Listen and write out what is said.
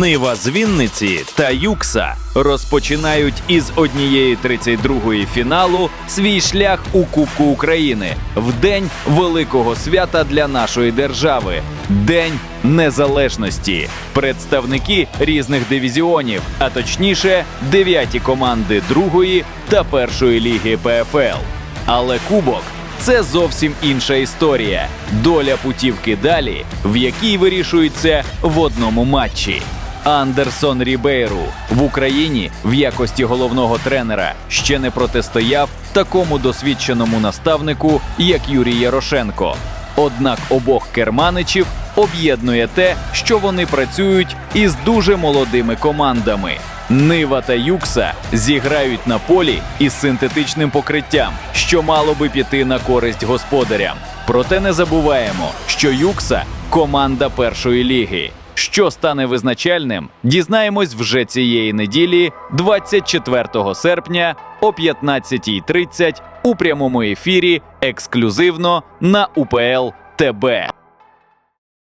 Нива з Вінниці та Юкса розпочинають із однієї 32-ї фіналу свій шлях у Кубку України в день великого свята для нашої держави День Незалежності. Представники різних дивізіонів, а точніше, дев'яті команди другої та першої ліги ПФЛ. Але кубок це зовсім інша історія. Доля путівки далі, в якій вирішується в одному матчі. Андерсон Рібейру в Україні в якості головного тренера ще не протистояв такому досвідченому наставнику, як Юрій Ярошенко. Однак обох керманичів об'єднує те, що вони працюють із дуже молодими командами. Нива та Юкса зіграють на полі із синтетичним покриттям, що мало би піти на користь господарям. Проте не забуваємо, що Юкса команда першої ліги. Що стане визначальним, дізнаємось вже цієї неділі, 24 серпня о 15.30 у прямому ефірі ексклюзивно на УПЛ ТБ.